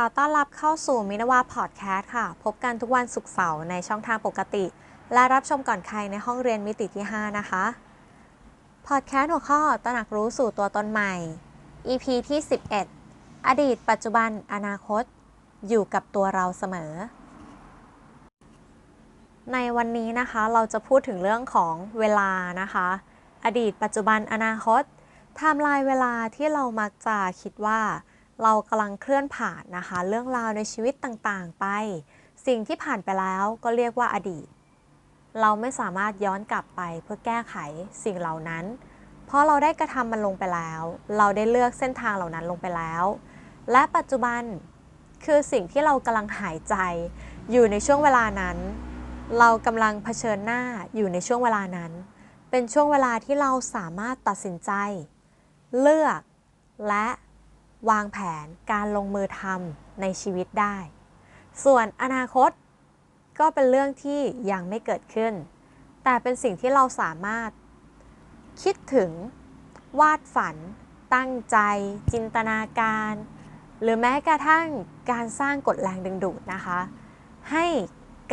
อต้อนรับเข้าสู่มินวาพอดแคสต์ค่ะ พบกันทุกวันศุกร์เสาร์ในช่องทางปกติ และรับชมก่อนใครในห้องเรียนมิติที่ 5 นะคะ พอดแคสต์หัวข้อตระหนักรู้สู่ตัวตนใหม่ EP ที่ 11 อดีต ปัจจุบัน อนาคต อยู่กับตัวเราเสมอ ในวันนี้นะคะเราจะพูดถึงเรื่องของเวลานะคะ อดีต ปัจจุบัน อนาคตไทม์ไลน์เวลาที่เรามักจะคิดว่า เรากำลังเคลื่อนผ่านนะคะ เรื่องราวในชีวิตต่างๆ ไป สิ่งที่ผ่านไปแล้วก็เรียกว่าอดีต เราไม่สามารถย้อนกลับไปเพื่อแก้ไขสิ่งเหล่านั้น เพราะเราได้กระทำมันลงไปแล้ว เราได้เลือกเส้นทางเหล่านั้นลงไปแล้ว และปัจจุบันคือสิ่งที่เรากำลังหายใจ อยู่ในช่วงเวลานั้น เรากำลังเผชิญหน้าอยู่ในช่วงเวลานั้น เป็นช่วงเวลาที่เราสามารถตัดสินใจ เลือกและ วางแผนการลงมือทำในชีวิตได้ ส่วนอนาคตก็เป็นเรื่องที่ยังไม่เกิดขึ้น แต่เป็นสิ่งที่เราสามารถ คิดถึง วาดฝัน ตั้งใจ จินตนาการ หรือแม้กระทั่งการสร้างกฎแรงดึงดูดนะคะ ให้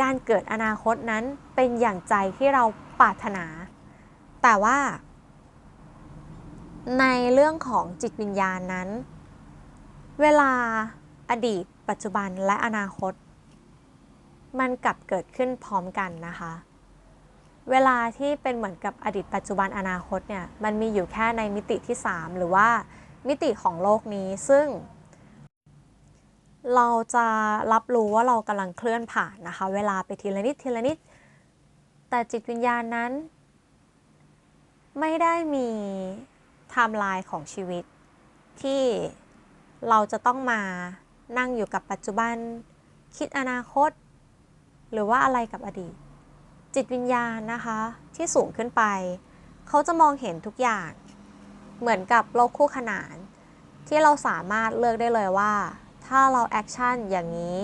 การเกิดอนาคตนั้นเป็นอย่างใจที่เราปรารถนา แต่ว่า ในเรื่องของจิตวิญญาณนั้น เวลา อดีต ปัจจุบันและอนาคต มันกลับเกิดขึ้นพร้อมกันนะคะ เวลาที่เป็นเหมือนกับอดีต ปัจจุบันอนาคตเนี่ยมันมีอยู่แค่ในมิติที่ 3 หรือว่ามิติของโลกนี้ซึ่ง เราจะรับรู้ว่าเรากำลังเคลื่อนผ่านนะคะ เวลาไปทีละนิดทีละนิด แต่จิตวิญญาณนั้น ไม่ได้มีไทม์ไลน์ของชีวิตที่ เราจะต้องมานั่งอยู่กับปัจจุบัน คิดอนาคต หรือว่าอะไรกับอดีต จิตวิญญาณนะคะ ที่สูงขึ้นไป เขาจะมองเห็นทุกอย่าง เหมือนกับโลกคู่ขนาน ที่เราสามารถเลือกได้เลยว่า ถ้าเราแอคชั่นอย่างนี้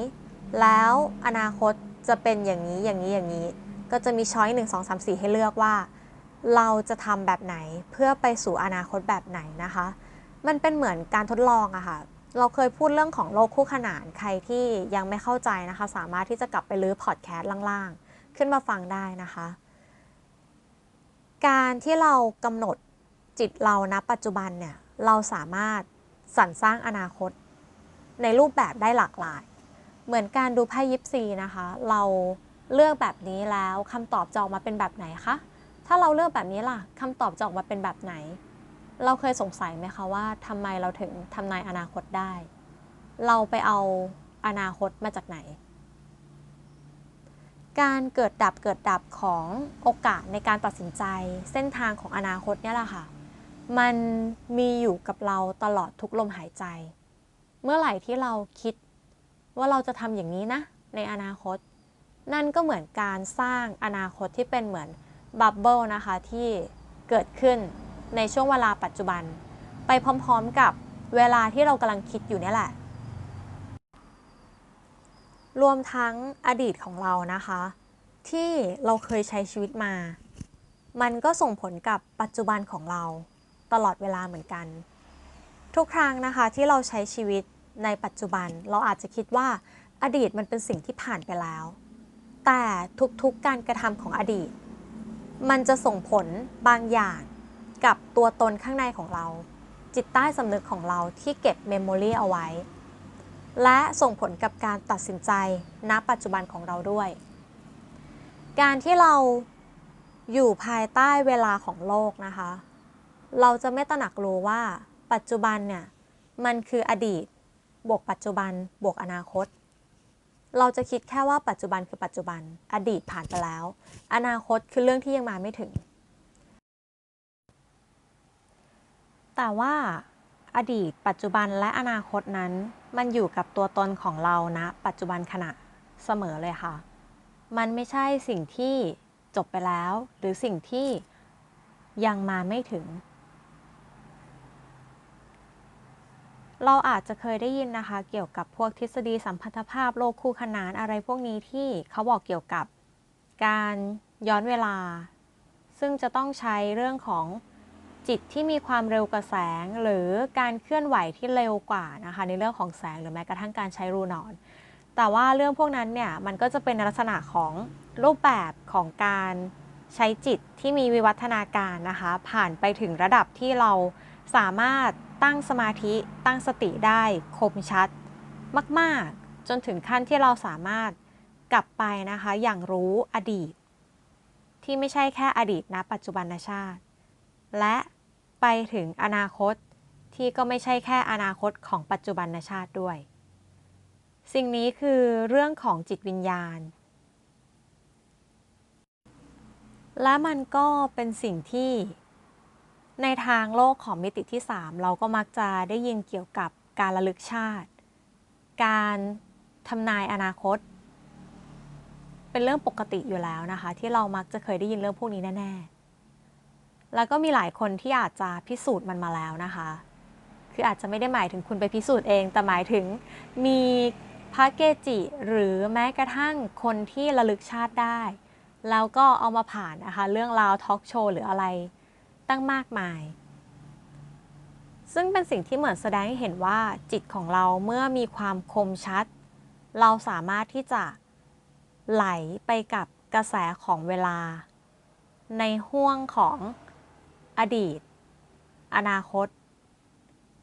แล้วอนาคตจะเป็นอย่างนี้อย่างนี้อย่างนี้ ก็จะมีช้อย1 2 3 4ให้เลือกว่า เราจะทำแบบไหนเพื่อไปสู่อนาคตแบบไหนนะคะ มันเป็นเหมือนการทดลองอะค่ะ เราเคยพูดเรื่องของโลกคู่ขนาน ใครที่ยังไม่เข้าใจนะคะ สามารถที่จะกลับไปลื้อพอดแคสต์ล่างๆ ขึ้นมาฟังได้นะคะ การที่เรากำหนดจิตเราณปัจจุบันเนี่ย เราสามารถสรรสร้างอนาคต ในรูปแบบได้หลากหลาย เหมือนการดูไพ่ยิปซีนะคะ เราเลือกแบบนี้แล้วคำตอบจะออกมาเป็นแบบไหนคะ ถ้าเราเลือกแบบนี้ล่ะคำตอบจะออกมาเป็นแบบไหน เราเคยสงสัยไหมคะว่าทำไมเราถึงทำนายอนาคตได้ เราไปเอาอนาคตมาจากไหน การเกิดดับเกิดดับของโอกาสในการตัดสินใจ เส้นทางของอนาคตเนี่ยแหละค่ะ มันมีอยู่กับเราตลอดทุกลมหายใจ เมื่อไหร่ที่เราคิดว่าเราจะทำอย่างนี้นะ ในอนาคต นั่นก็เหมือนการสร้างอนาคตที่เป็นเหมือนบับเบิลนะคะที่เกิดขึ้น ในช่วงเวลาปัจจุบัน ไปพร้อมๆกับเวลาที่เรากำลังคิดอยู่นี่แหละ รวมทั้งอดีตของเรานะคะ ที่เราเคยใช้ชีวิตมา มันก็ส่งผลกับปัจจุบันของเราตลอดเวลาเหมือนกัน ทุกครั้งนะคะที่เราใช้ชีวิตในปัจจุบันเราอาจจะคิดว่าอดีตมันเป็นสิ่งที่ผ่านไปแล้ว แต่ทุกๆการกระทำของอดีต มันจะส่งผลบางอย่าง กับตัวตนข้างในของเรา จิตใต้สำนึกของเราที่เก็บเมมโมรีเอาไว้ และส่งผลกับการตัดสินใจณปัจจุบันของเราด้วย การที่เราอยู่ภายใต้เวลาของโลกนะคะ เราจะไม่ตระหนักรู้ว่าปัจจุบันเนี่ยมันคืออดีต บวกปัจจุบัน บวกอนาคต เราจะคิดแค่ว่าปัจจุบันคือปัจจุบัน อดีตผ่านไปแล้ว อนาคตคือเรื่องที่ยังมาไม่ถึง แต่ว่าอดีต ปัจจุบันและอนาคตนั้น มันอยู่กับตัวตนของเรานะ ปัจจุบันขณะเสมอเลยค่ะ มันไม่ใช่สิ่งที่จบไปแล้ว หรือสิ่งที่ยังมาไม่ถึง เราอาจจะเคยได้ยินนะคะ เกี่ยวกับพวกทฤษฎีสัมพัทธภาพโลกคู่ขนานอะไรพวกนี้ที่เขาบอกเกี่ยวกับการย้อนเวลา ซึ่งจะต้องใช้เรื่องของ จิตที่มีความเร็วกว่าแสง หรือการเคลื่อนไหวที่เร็วกว่านะคะในเรื่องของแสงหรือแม้กระทั่งการใช้รูนอน แต่ว่าเรื่องพวกนั้นเนี่ยมันก็จะเป็นลักษณะของรูปแบบของการใช้จิตที่มีวิวัฒนาการนะคะ ผ่านไปถึงระดับที่เราสามารถตั้งสมาธิตั้งสติได้คมชัดมาก ๆ จนถึงขั้นที่เราสามารถกลับไปนะคะ อย่างรู้อดีต ที่ไม่ใช่แค่อดีตนะปัจจุบันชาติ และไปถึงอนาคตที่ก็ไม่ใช่แค่อนาคตของปัจจุบันชาติด้วย สิ่งนี้คือเรื่องของจิตวิญญาณ และมันก็เป็นสิ่งที่ในทางโลกของมิติที่ 3 เราก็มักจะได้ยินเกี่ยวกับการระลึกชาติ การทำนายอนาคต เป็นเรื่องปกติอยู่แล้วนะคะ ที่เรามักจะเคยได้ยินเรื่องพวกนี้แน่ๆ แล้วก็มีหลายคนที่อาจจะพิสูจน์มันมาแล้วนะคะ คืออาจจะไม่ได้หมายถึงคุณไปพิสูจน์เอง แต่หมายถึงมีพระเกจิ หรือแม้กระทั่งคนที่ระลึกชาติได้ แล้วก็เอามาผ่านนะคะ เรื่องราวทอล์กโชว์หรืออะไรตั้งมากมาย ซึ่งเป็นสิ่งที่เหมือนแสดงให้เห็นว่าจิตของเราเมื่อมีความคมชัด เราสามารถที่จะไหลไปกับกระแสของเวลา ในห่วงของ อดีต อนาคต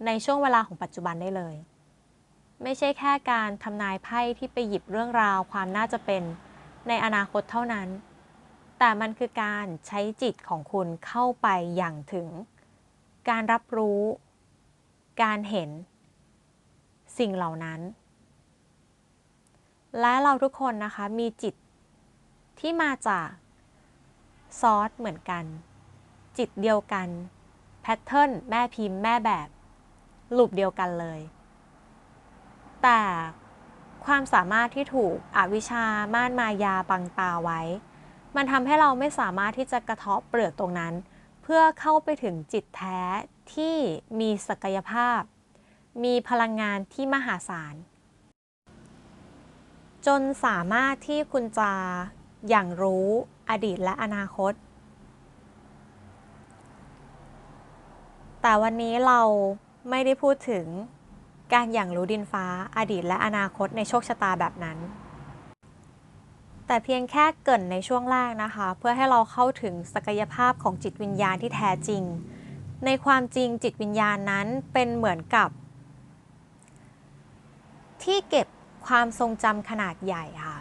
ในช่วงเวลาของปัจจุบันได้เลย ไม่ใช่แค่การทำนายไพ่ที่ไปหยิบเรื่องราวความน่าจะเป็นในอนาคตเท่านั้น แต่มันคือการใช้จิตของคุณเข้าไปอย่างถึง การรับรู้ การเห็น สิ่งเหล่านั้น และเราทุกคนนะคะมีจิตที่มาจากซอสเหมือนกัน จิตเดียวกันแพทเทิร์นแม่พิมพ์แม่แบบรูปเดียวกันเลย แต่ความสามารถที่ถูกอวิชชาม่านมายาบังตาไว้ มันทำให้เราไม่สามารถที่จะกระเทาะเปลือกตรงนั้น เพื่อเข้าไปถึงจิตแท้ที่มีศักยภาพ มีพลังงานที่มหาศาล จนสามารถที่คุณจะอย่างรู้อดีตและอนาคต แต่วันนี้เราไม่ได้พูดถึงการอย่างรู้ดินฟ้าอดีตและอนาคตในโชคชะตาแบบนั้น แต่เพียงแค่เกินในช่วงแรกนะคะ เพื่อให้เราเข้าถึงศักยภาพของจิตวิญญาณที่แท้จริง ในความจริงจิตวิญญาณนั้นเป็นเหมือนกับ ที่เก็บความทรงจำขนาดใหญ่ค่ะ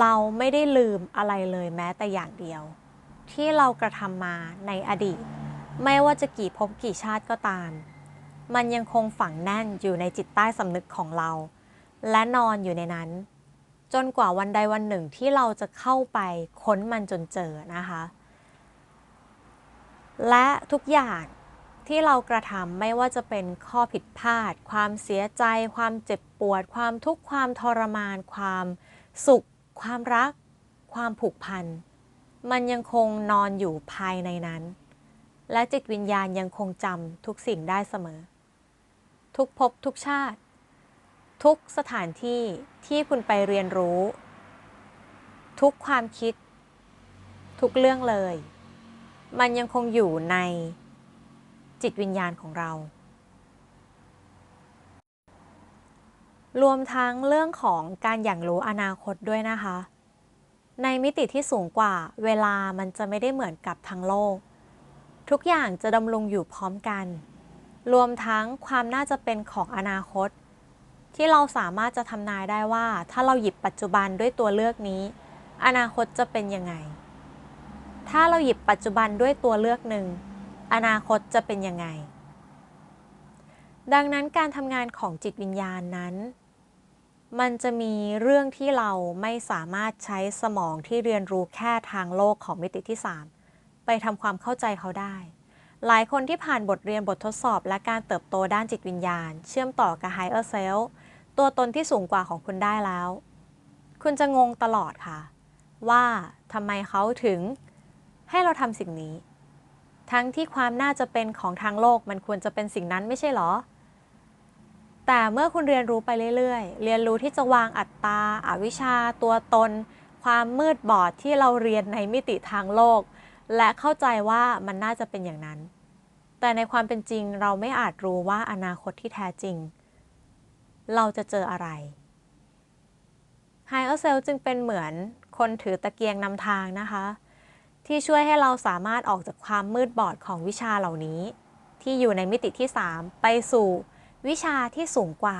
เราไม่ได้ลืมอะไรเลยแม้แต่อย่างเดียว ที่เรากระทำมาในอดีต ไม่ว่าจะกี่ภพกี่ชาติก็ตาม มันยังคงฝังแน่นอยู่ในจิตใต้สำนึกของเรา และนอนอยู่ในนั้น จนกว่าวันใดวันหนึ่งที่เราจะเข้าไปค้นมันจนเจอนะคะ และทุกอย่างที่เรากระทำไม่ว่าจะเป็นข้อผิดพลาด ความเสียใจ ความเจ็บปวด ความทุกข์ความทรมาน ความสุข ความรัก ความผูกพัน มันยังคงนอนอยู่ภายในนั้น และจิตวิญญาณยังคงจำทุกสิ่งได้เสมอ ทุกภพทุกชาติ ทุกสถานที่ที่คุณไปเรียนรู้ ทุกความคิด ทุกเรื่องเลย มันยังคงอยู่ในจิตวิญญาณของเรา รวมทั้งเรื่องของการอย่างรู้อนาคตด้วยนะคะ ในมิติที่สูงกว่าเวลามันจะไม่ได้เหมือนกับทั้งโลก ทุกอย่างจะดำรงอยู่พร้อมกัน รวมทั้งความน่าจะเป็นของอนาคต ที่เราสามารถจะทำนายได้ว่า ถ้าเราหยิบปัจจุบันด้วยตัวเลือกนี้ อนาคตจะเป็นยังไง ถ้าเราหยิบปัจจุบันด้วยตัวเลือกหนึ่ง อนาคตจะเป็นยังไง ดังนั้นการทำงานของจิตวิญญาณนั้น มันจะมีเรื่องที่เราไม่สามารถใช้สมองที่เรียนรู้แค่ทางโลกของมิติที่ 3 ไปทำความเข้าใจเขาได้ หลายคนที่ผ่านบทเรียนบททดสอบและการเติบโตด้านจิตวิญญาณ เชื่อมต่อกับ Higher Self ตัวตนที่สูงกว่าของคุณได้แล้ว คุณจะงงตลอดค่ะ ว่าทำไมเขาถึงให้เราทำสิ่งนี้ ทั้งที่ความน่าจะเป็นของทางโลกมันควรจะเป็นสิ่งนั้นไม่ใช่หรอ แต่เมื่อคุณเรียนรู้ไปเรื่อยๆ เรียนรู้ที่จะวางอัตตาอาวิชชาตัวตน ความมืดบอดที่เราเรียนในมิติทางโลก และเข้าใจว่ามันน่าจะเป็นอย่างนั้น แต่ในความเป็นจริงเราไม่อาจรู้ว่าอนาคตที่แท้จริง เราจะเจออะไรไฮเออร์เซลจึงเป็นเหมือนคนถือตะเกียงนำทางนะคะ ที่ช่วยให้เราสามารถออกจากความมืดบอดของวิชาเหล่านี้ ที่อยู่ในมิติที่ 3 ไปสู่วิชาที่สูงกว่า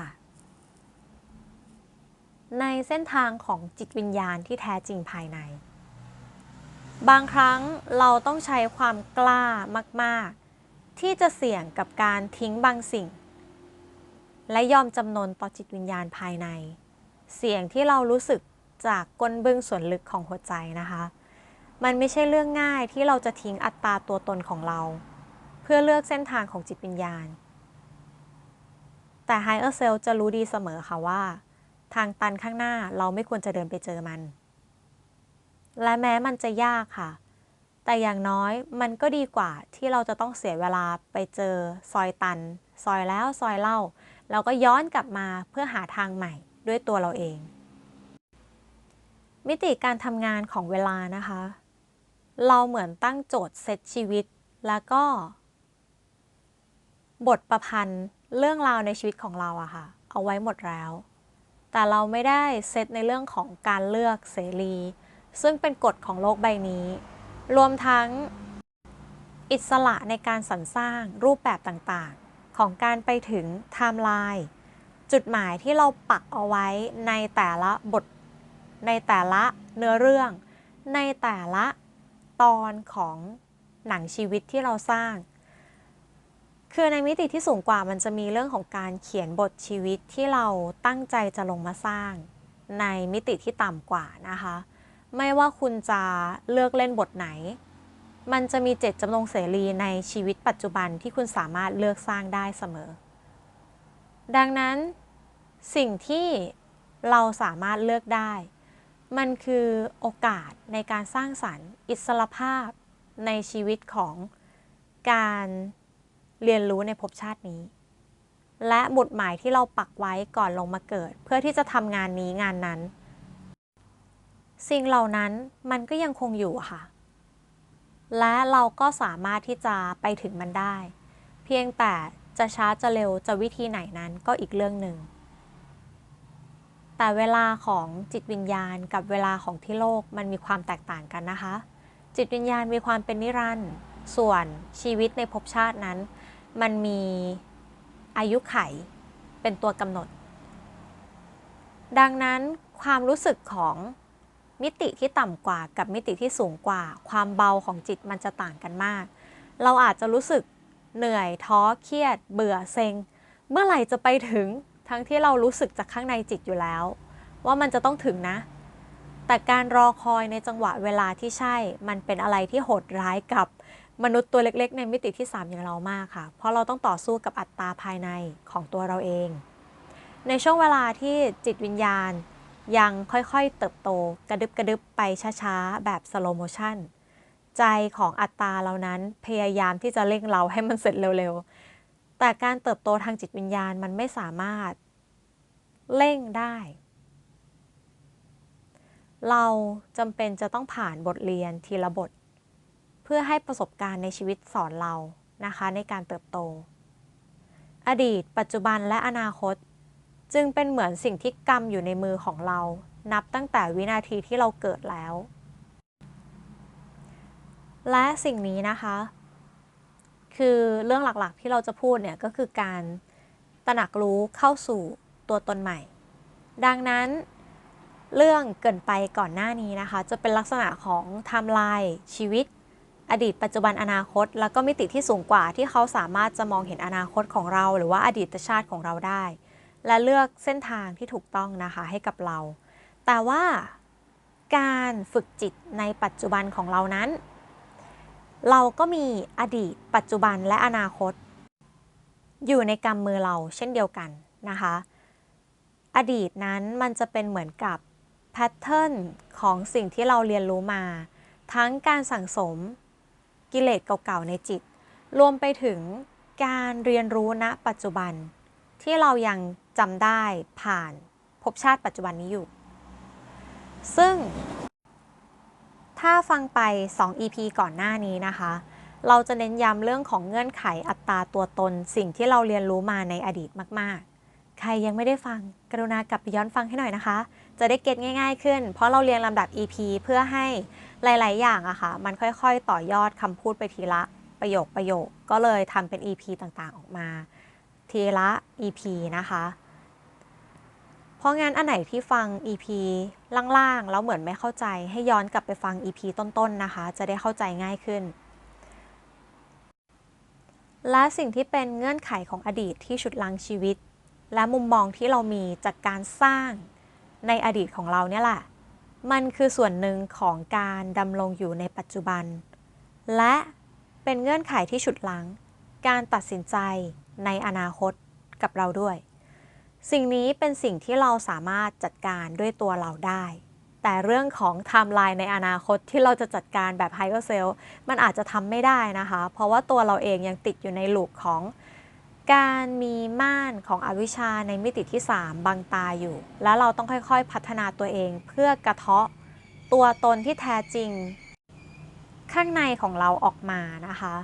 ในเส้นทางของจิตวิญญาณที่แท้จริงภายใน บางครั้งเราต้องใช้ความกล้ามากๆ ที่จะเสี่ยงกับการทิ้งบางสิ่ง และยอมจำนนต่อจิตวิญญาณภายใน เสียงที่เรารู้สึกจากก้นบึ้งส่วนลึกของหัวใจนะคะ มันไม่ใช่เรื่องง่ายที่เราจะทิ้งอัตราตัวตนของเรา เพื่อเลือกเส้นทางของจิตวิญญาณ แต่ Higher Self จะรู้ดีเสมอค่ะว่า ทางตันข้างหน้าเราไม่ควรจะเดินไปเจอมัน และแม้มันจะยากค่ะ แต่อย่างน้อยมันก็ดีกว่าที่เราจะต้องเสียเวลาไปเจอซอยตัน ซอยแล้วซอยเล่าแล้วก็ย้อนกลับมาเพื่อหาทางใหม่ด้วยตัวเราเอง มิติการทำงานของเวลานะคะ เราเหมือนตั้งโจทย์เซตชีวิตแล้วก็ บทประพันธ์เรื่องราวในชีวิตของเราอะค่ะ เอาไว้หมดแล้ว แต่เราไม่ได้เซตในเรื่องของการเลือกเสรี ซึ่งเป็นกฎของโลกใบนี้ รวมทั้ง อิสระในการสรรสร้างรูปแบบต่างๆ ของการไปถึงไทม์ไลน์จุดหมายที่เราปักเอาไว้ในแต่ละบท ในแต่ละเนื้อเรื่อง ในแต่ละตอนของหนังชีวิตที่เราสร้าง คือในมิติที่สูงกว่ามันจะมีเรื่องของการเขียนบทชีวิตที่เราตั้งใจจะลงมาสร้าง ในมิติที่ต่ำกว่านะคะ ไม่ว่าคุณจะเลือกเล่นบทไหน มันจะมีเจตจำนงเสรีในชีวิตปัจจุบันที่คุณสามารถเลือกสร้างได้เสมอ ดังนั้นสิ่งที่เราสามารถเลือกได้ มันคือโอกาสในการสร้างสรรค์อิสรภาพในชีวิตของการเรียนรู้ในภพชาตินี้ และหมุดหมายที่เราปักไว้ก่อนลงมาเกิด เพื่อที่จะทำงานนี้งานนั้น สิ่งเหล่านั้นมันก็ยังคงอยู่ค่ะ และเราก็สามารถที่จะไปถึงมันได้ เพียงแต่จะช้าจะเร็วจะวิธีไหนนั้นก็อีกเรื่องหนึ่ง แต่เวลาของจิตวิญญาณกับเวลาของที่โลกมันมีความแตกต่างกันนะคะ จิตวิญญาณมีความเป็นนิรันดร์ส่วนชีวิตในภพชาตินั้น มันมีอายุไขเป็นตัวกำหนด ดังนั้นความรู้สึกของ มิติที่ต่ำกว่ากับมิติที่สูงกว่า ความเบาของจิตมันจะต่างกันมาก เราอาจจะรู้สึกเหนื่อยท้อเครียด เบื่อเซ็ง เมื่อไหร่จะไปถึงทั้งที่เรารู้สึกจากข้างในจิตอยู่แล้ว ว่ามันจะต้องถึงนะ แต่การรอคอยในจังหวะเวลาที่ใช่ มันเป็นอะไรที่โหดร้ายกับมนุษย์ตัวเล็กๆ ในมิติที่ 3 อย่างเรามากค่ะ เพราะเราต้องต่อสู้กับอัตตาภายในของตัวเราเอง ในช่วงเวลาที่จิตวิญญาณ ยังค่อยๆเติบโตกระดึบกระดึบไปช้าๆ แบบสโลโมชันใจของอัตตาเรานั้นพยายามที่จะเร่งเราให้มันเสร็จเร็วๆ แต่การเติบโตทางจิตวิญญาณมันไม่สามารถเร่งได้ เราจำเป็นจะต้องผ่านบทเรียนทีละบท เพื่อให้ประสบการณ์ในชีวิตสอนเรานะคะในการเติบโต อดีต ปัจจุบันและอนาคต จึงเป็นเหมือนสิ่งที่กำอยู่ในมือของเรา นับตั้งแต่วินาทีที่เราเกิดแล้ว และสิ่งนี้นะคะ คือเรื่องหลักๆที่เราจะพูดเนี่ยก็คือการตระหนักรู้เข้าสู่ตัวตนใหม่ ดังนั้นเรื่องเกินไปก่อนหน้านี้นะคะ จะเป็นลักษณะของไทม์ไลน์ชีวิต อดีตปัจจุบันอนาคต แล้วก็มิติที่สูงกว่าที่เขาสามารถจะมองเห็นอนาคตของเรา หรือว่าอดีตชาติของเราได้ และเลือกเส้นทางที่ถูกต้องนะคะให้กับเรา แต่ว่าการฝึกจิตในปัจจุบันของเรานั้น เราก็มีอดีต ปัจจุบันและอนาคต อยู่ในกำมือเราเช่นเดียวกันนะคะ อดีตนั้นมันจะเป็นเหมือนกับแพทเทิร์นของสิ่งที่เราเรียนรู้มา ทั้งการสั่งสมกิเลสเก่าๆในจิต รวมไปถึงการเรียนรู้ณปัจจุบันที่เรายัง จำได้ผ่านภพชาติปัจจุบันนี้อยู่ ซึ่ง ถ้าฟังไป 2 EP ก่อนหน้านี้นะคะ เราจะเน้นย้ำเรื่องของเงื่อนไขอัตราตัวตน สิ่งที่เราเรียนรู้มาในอดีตมาก ๆ ใครยังไม่ได้ฟัง กรุณากลับไปย้อนฟังให้หน่อยนะคะ จะได้เก็ตง่าย ๆ ขึ้น เพราะเราเรียงลำดับ EP เพื่อให้หลาย ๆ อย่างอะค่ะ มันค่อยๆ ต่อยอดคำพูดไปทีละประโยคประโยคก็เลยทำเป็น EP ต่างๆ ออกมา ทีละ EP นะคะ เพราะงั้นอันไหนที่ฟัง EP ล่างๆ แล้วเหมือนไม่เข้าใจให้ย้อนกลับไปฟัง EP ต้นๆ นะคะ จะได้เข้าใจง่ายขึ้น และสิ่งที่เป็นเงื่อนไขของอดีตที่ฉุดลังชีวิต และมุมมองที่เรามีจากการสร้างในอดีตของเราเนี่ยแหละ มันคือส่วนหนึ่งของการดำรงอยู่ในปัจจุบัน และเป็นเงื่อนไขที่ฉุดลัง การตัดสินใจในอนาคตกับเราด้วย สิ่งนี้เป็นสิ่งที่เราสามารถจัดการด้วยตัวเราได้ แต่เรื่องของไทม์ไลน์ในอนาคตที่เราจะจัดการแบบไฮเ e อร์เซลมันอาจจะทำไม่ได้นะคะ เพราะว่าตัวเราเองยังติดอยู่ในลูปของการมีม่านของอวิชชาในมิติที่ 3 บังตาอยู่ แล้วเราต้องค่อยๆ พัฒนาตัวเองเพื่อกระเทาะตัวตนที่แท้จริง ข้างในของเราออกมานะคะ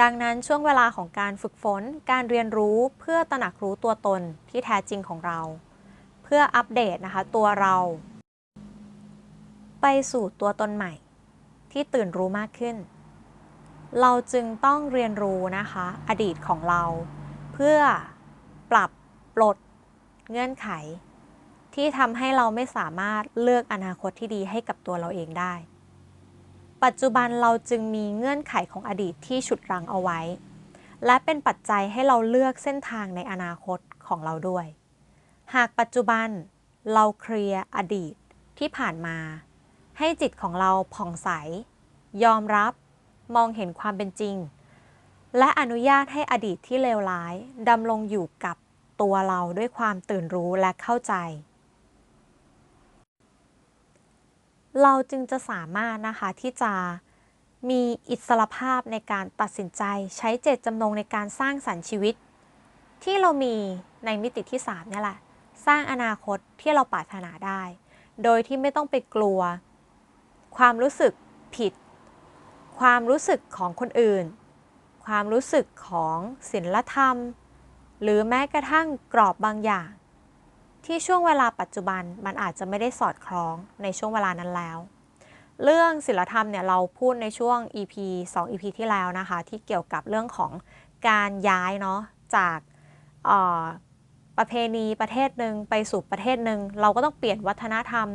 ดังนั้นช่วงเวลาของการฝึกฝน การเรียนรู้เพื่อตระหนักรู้ตัวตนที่แท้จริงของเรา เพื่ออัปเดตนะคะตัวเรา ไปสู่ตัวตนใหม่ ที่ตื่นรู้มากขึ้น เราจึงต้องเรียนรู้นะคะ อดีตของเรา เพื่อปรับปลดเงื่อนไข ที่ทำให้เราไม่สามารถเลือกอนาคตที่ดีให้กับตัวเราเองได้ ปัจจุบันเราจึงมีเงื่อนไขของอดีตที่ฉุดรั้งเอาไว้ และเป็นปัจจัยให้เราเลือกเส้นทางในอนาคตของเราด้วย หากปัจจุบันเราเคลียร์อดีตที่ผ่านมา ให้จิตของเราผ่องใส ยอมรับมองเห็นความเป็นจริง และอนุญาตให้อดีตที่เลวร้ายดำรงอยู่กับตัวเราด้วยความตื่นรู้และเข้าใจ เราจึงจะสามารถนะคะที่จะมีอิสรภาพในการตัดสินใจใช้เจตจำนงในการสร้างสรรค์ชีวิต ที่เรามีในมิติที่3เนี่ยแหละ สร้างอนาคตที่เราปรารถนาได้ โดยที่ไม่ต้องไปกลัว ความรู้สึกผิด ความรู้สึกของคนอื่น ความรู้สึกของศีลธรรม หรือแม้กระทั่งกรอบบางอย่าง ที่ช่วงเวลาปัจจุบันมันอาจจะไม่ได้สอดคล้องในช่วงเวลานั้นแล้ว เรื่องศีลธรรมเนี่ยเราพูดในช่วง EP 2 EP ที่แล้วนะคะ ที่เกี่ยวกับเรื่องของการย้ายเนาะจากประเพณีประเทศหนึ่งไปสู่ประเทศหนึ่งเราก็ต้องเปลี่ยนวัฒนธรรม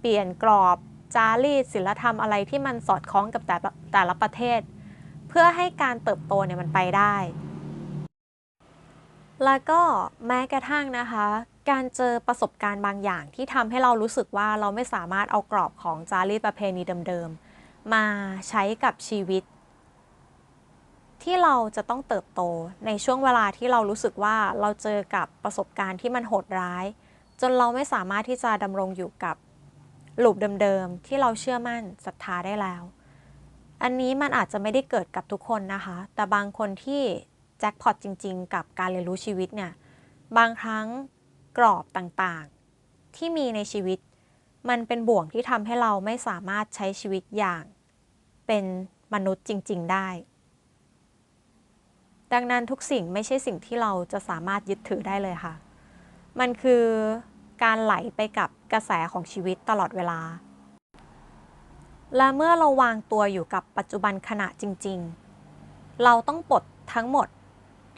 เปลี่ยนกรอบจารีตศีลธรรมอะไรที่มันสอดคล้องกับแต่แต่ละประเทศ เพื่อให้การเติบโตเนี่ยมันไปได้ แล้วก็แม้กระทั่งนะคะการเจอประสบการณ์บางอย่างที่ทำให้เรารู้สึกว่าเราไม่สามารถเอากรอบของจารีตประเพณีเดิมๆ มาใช้กับชีวิต ที่เราจะต้องเติบโตในช่วงเวลาที่เรารู้สึกว่าเราเจอกับประสบการณ์ที่มันโหดร้าย จนเราไม่สามารถที่จะดำรงอยู่กับหลุมเดิมๆ ที่เราเชื่อมั่นศรัทธาได้แล้ว อันนี้มันอาจจะไม่ได้เกิดกับทุกคนนะคะ แต่บางคนที่แจ็คพอตจริง ๆ กับการเรียนรู้ชีวิตเนี่ย บางครั้ง กรอบต่างๆ ที่มีในชีวิต มันเป็นบ่วงที่ทำให้เราไม่สามารถใช้ชีวิตอย่าง เป็นมนุษย์จริง ๆ ได้ ดังนั้นทุกสิ่งไม่ใช่สิ่งที่เราจะสามารถยึดถือได้เลยค่ะ มันคือการไหลไปกับกระแสของชีวิตตลอดเวลา และเมื่อเราวางตัวอยู่กับปัจจุบันขณะจริง ๆ เราต้องปลดทั้งหมด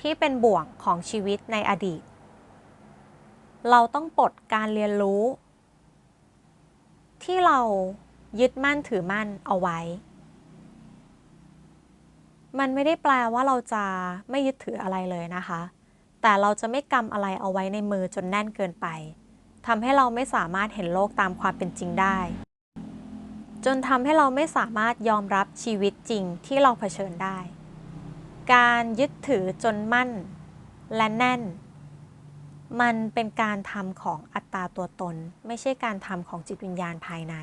ที่เป็นบ่วงของชีวิตในอดีต เราต้องปลดการเรียนรู้ ที่เรายึดมั่นถือมั่นเอาไว้ มันไม่ได้แปลว่าเราจะไม่ยึดถืออะไรเลยนะคะ แต่เราจะไม่กำอะไรเอาไว้ในมือจนแน่นเกินไปทำให้เราไม่สามารถเห็นโลกตามความเป็นจริงได้ จนทำให้เราไม่สามารถยอมรับชีวิตจริงที่เราเผชิญได้ การยึดถือจนมั่นและแน่น มันเป็นการทำของอัตตาตัวตน ไม่ใช่การทำของจิตวิญญาณภายใน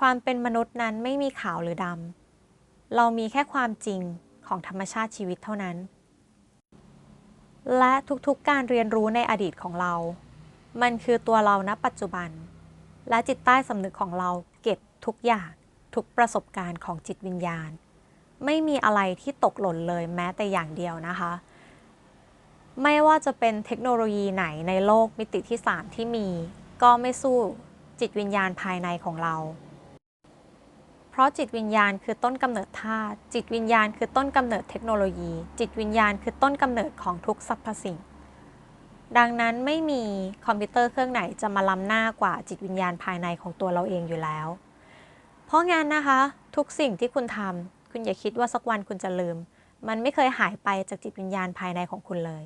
ความเป็นมนุษย์นั้นไม่มีขาวหรือดำเรามีแค่ความจริงของธรรมชาติชีวิตเท่านั้น และทุกๆการเรียนรู้ในอดีตของเรา มันคือตัวเราณปัจจุบัน และจิตใต้สำนึกของเราเก็บทุกอย่างทุกประสบการณ์ของจิตวิญญาณ ไม่มีอะไรที่ตกหล่นเลยแม้แต่อย่างเดียวนะคะ ไม่ว่าจะเป็นเทคโนโลยีไหนในโลกมิติที่ 3 ที่มี ก็ไม่สู้จิตวิญญาณภายในของเรา เพราะจิตวิญญาณคือต้นกำเนิดธาตุ จิตวิญญาณคือต้นกำเนิดเทคโนโลยี จิตวิญญาณคือต้นกำเนิดของทุกสรรพสิ่ง ดังนั้นไม่มีคอมพิวเตอร์เครื่องไหนจะมาล้ำหน้ากว่าจิตวิญญาณภายในของตัวเราเองอยู่แล้ว เพราะงั้นนะคะ ทุกสิ่งที่คุณทำคุณอย่าคิดว่าสักวันคุณจะลืม มันไม่เคยหายไปจากจิตวิญญาณภายในของคุณเลย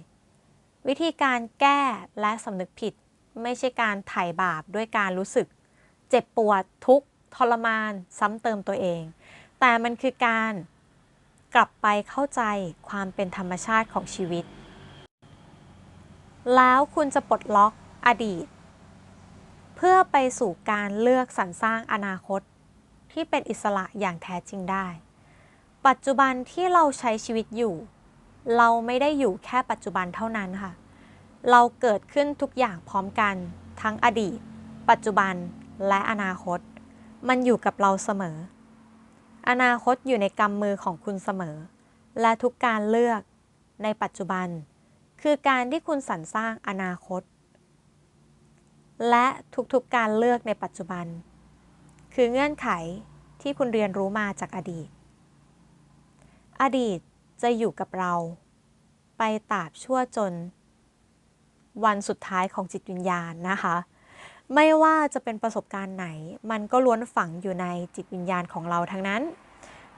วิธีการแก้และสำนึกผิด ไม่ใช่การไถ่บาปด้วยการรู้สึก เจ็บปวดทุกข์ทรมานซ้ำเติมตัวเอง แต่มันคือการกลับไปเข้าใจความเป็นธรรมชาติของชีวิต แล้วคุณจะปลดล็อกอดีต เพื่อไปสู่การเลือกสรรสร้างอนาคต ที่เป็นอิสระอย่างแท้จริงได้ ปัจจุบันที่เราใช้ชีวิตอยู่ เราไม่ได้อยู่แค่ปัจจุบันเท่านั้นค่ะ เราเกิดขึ้นทุกอย่างพร้อมกัน ทั้งอดีต ปัจจุบันและอนาคต มันอยู่กับเราเสมอ อนาคตอยู่ในกำมือของคุณเสมอ และทุกการเลือกในปัจจุบัน คือการที่คุณสรรสร้างอนาคต และทุกๆการเลือกในปัจจุบัน คือเงื่อนไขที่คุณเรียนรู้มาจากอดีต อดีต จะอยู่กับเรา ไปตราบชั่วจน วันสุดท้ายของจิตวิญญาณนะคะ ไม่ว่าจะเป็นประสบการณ์ไหน มันก็ล้วนฝังอยู่ในจิตวิญญาณของเราทั้งนั้น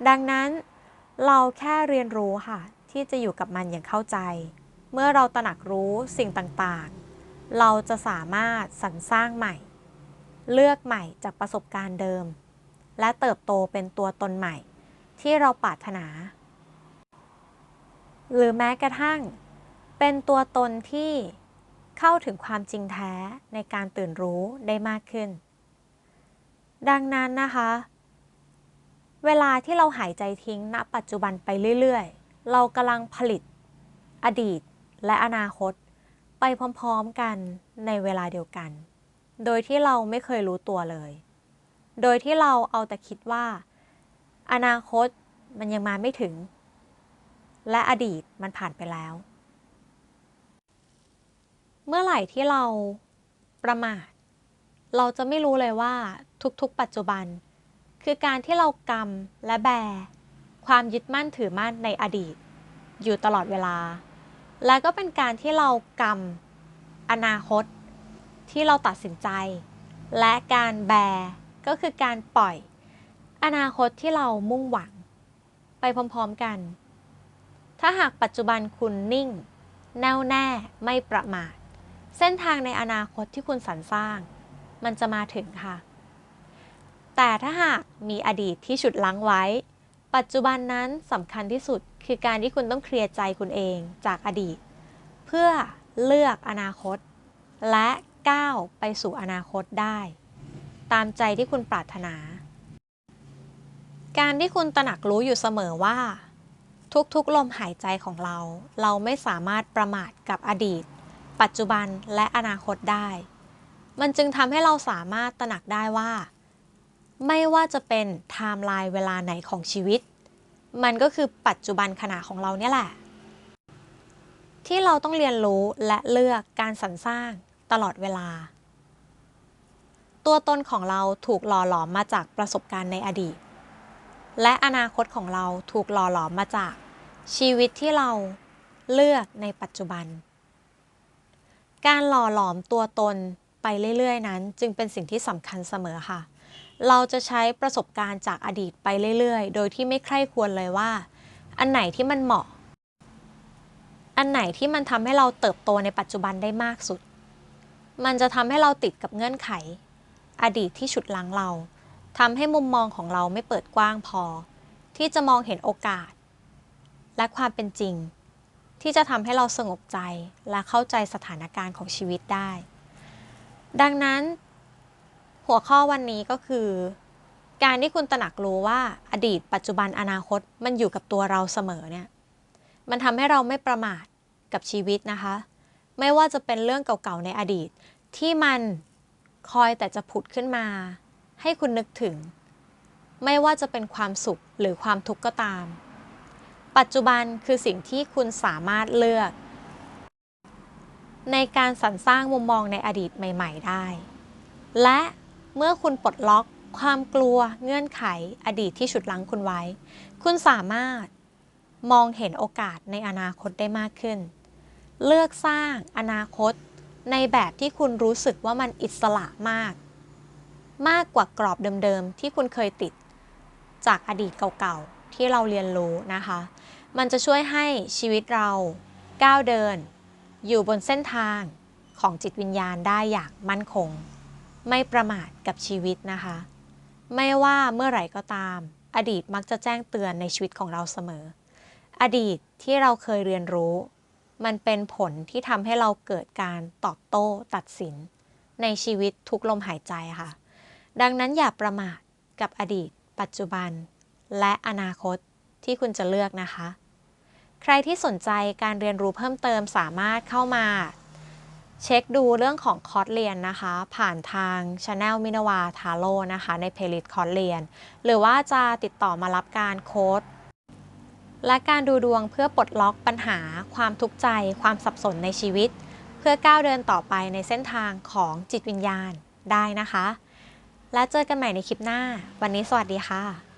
ดังนั้นเราแค่เรียนรู้ค่ะ ที่จะอยู่กับมันอย่างเข้าใจ เมื่อเราตระหนักรู้สิ่งต่างๆ เราจะสามารถสรรสร้างใหม่ เลือกใหม่จากประสบการณ์เดิม และเติบโตเป็นตัวตนใหม่ ที่เราปรารถนา หรือแม้กระทั่ง เป็นตัวตนที่เข้าถึงความจริงแท้ในการตื่นรู้ได้มากขึ้น ดังนั้นนะคะ เวลาที่เราหายใจทิ้งณ ปัจจุบันไปเรื่อยๆ เรากำลังผลิต อดีตและอนาคต ไปพร้อมๆกันในเวลาเดียวกัน โดยที่เราไม่เคยรู้ตัวเลย โดยที่เราเอาแต่คิดว่า อนาคตมันยังมาไม่ถึง และอดีตมันผ่านไปแล้ว เมื่อไหร่ที่เราประมาท เราจะไม่รู้เลยว่าทุกๆ ปัจจุบัน คือการที่เรากำและแบ ความยึดมั่นถือมั่นในอดีต อยู่ตลอดเวลา และก็เป็นการที่เรากำอนาคต ที่เราตัดสินใจ และการแบก็คือการปล่อย อนาคตที่เรามุ่งหวัง ไปพร้อมๆกัน ถ้าหากปัจจุบันคุณนิ่ง แน่วแน่ไม่ประมาท เส้นทางในอนาคตที่คุณสรรสร้าง มันจะมาถึงค่ะ แต่ถ้าหากมีอดีตที่ฉุดลังไว้ ปัจจุบันนั้นสำคัญที่สุดคือการที่คุณต้องเคลียร์ใจคุณเองจากอดีต เพื่อเลือกอนาคต และก้าวไปสู่อนาคตได้ ตามใจที่คุณปรารถนา การที่คุณตระหนักรู้อยู่เสมอว่า ทุกๆ ลมหายใจของเรา เราไม่สามารถประมาทกับอดีต ปัจจุบันและอนาคตได้ มันจึงทำให้เราสามารถตระหนักได้ว่า ไม่ว่าจะเป็นไทม์ไลน์เวลาไหนของชีวิต มันก็คือปัจจุบันขณะของเราเนี่ยแหละ ที่เราต้องเรียนรู้และเลือกการสรรสร้างตลอดเวลา ตัวตนของเราถูกหล่อหลอมมาจากประสบการณ์ในอดีตและอนาคตของเราถูกหล่อหลอมมาจาก ชีวิตที่เราเลือกในปัจจุบัน การหล่อหลอมตัวตนไปเรื่อยๆ นั้น จึงเป็นสิ่งที่สำคัญเสมอค่ะ เราจะใช้ประสบการณ์จากอดีตไปเรื่อยๆ โดยที่ไม่ใคร่ควรเลยว่า อันไหนที่มันเหมาะ อันไหนที่มันทำให้เราเติบโตในปัจจุบันได้มากสุด มันจะทำให้เราติดกับเงื่อนไข อดีตที่ฉุดลังเราทำให้มุมมองของเราไม่เปิดกว้างพอ ที่จะมองเห็นโอกาส และความเป็นจริง ที่จะทำให้เราสงบใจและเข้าใจสถานการณ์ของชีวิตได้ ดังนั้น หัวข้อวันนี้ก็คือ การที่คุณตระหนักรู้ว่าอดีต ปัจจุบันอนาคตมันอยู่กับตัวเราเสมอเนี่ยมันทำให้เราไม่ประมาทกับชีวิตนะคะ ไม่ว่าจะเป็นเรื่องเก่าๆในอดีต ที่มันคอยแต่จะผุดขึ้นมา ให้คุณนึกถึง ไม่ว่าจะเป็นความสุขหรือความทุกข์ก็ตาม ปัจจุบันคือสิ่งที่คุณสามารถเลือก ในการสรรสร้างมุมมองในอดีตใหม่ ๆ ได้ และเมื่อคุณปลดล็อกความกลัวเงื่อนไขอดีตที่ฉุดลังคุณไว้ คุณสามารถมองเห็นโอกาสในอนาคตได้มากขึ้น เลือกสร้างอนาคตในแบบที่คุณรู้สึกว่ามันอิสระมาก มากกว่ากรอบเดิมๆที่คุณเคยติด จากอดีตเก่าๆที่เราเรียนรู้นะคะ มันจะช่วยให้ชีวิตเราก้าวเดิน อยู่บนเส้นทางของจิตวิญญาณได้อย่างมั่นคง ไม่ประมาทกับชีวิตนะคะ ไม่ว่าเมื่อไหร่ก็ตาม อดีตมักจะแจ้งเตือนในชีวิตของเราเสมอ อดีตที่เราเคยเรียนรู้ มันเป็นผลที่ทำให้เราเกิดการตอบโต้ตัดสิน ในชีวิตทุกลมหายใจค่ะ ดังนั้นอย่าประมาทกับอดีต ปัจจุบัน และอนาคตที่คุณจะเลือกนะคะ ใครที่สนใจการเรียนรู้เพิ่มเติมสามารถเข้ามา เช็คดูเรื่องของคอร์สเรียนนะคะ ผ่านทาง Channel มินาวาทาโร่นะคะ ในเพลย์ลิสต์คอร์สเรียน หรือว่าจะติดต่อมารับการโค้ดและการดูดวงเพื่อปลดล็อกปัญหา ความทุกข์ใจ ความสับสนในชีวิต เพื่อก้าวเดินต่อไปในเส้นทางของจิตวิญญาณได้นะคะ และเจอกันใหม่ในคลิปหน้า วันนี้สวัสดีค่ะ